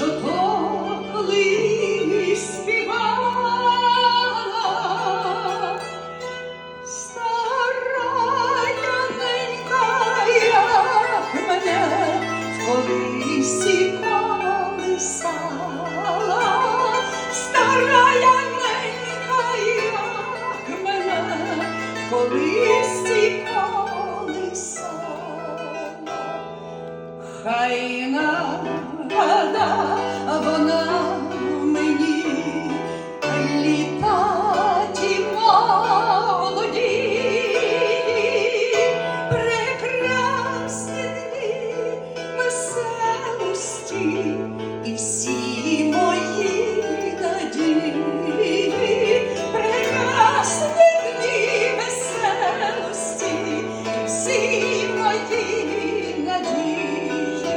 що то колись співала. Старая ненька, як мене в колисі колисала. Старая ненька, мене в колисі колисала. Хай нагада і всі мої тоді прекрасні дні всі мої надії.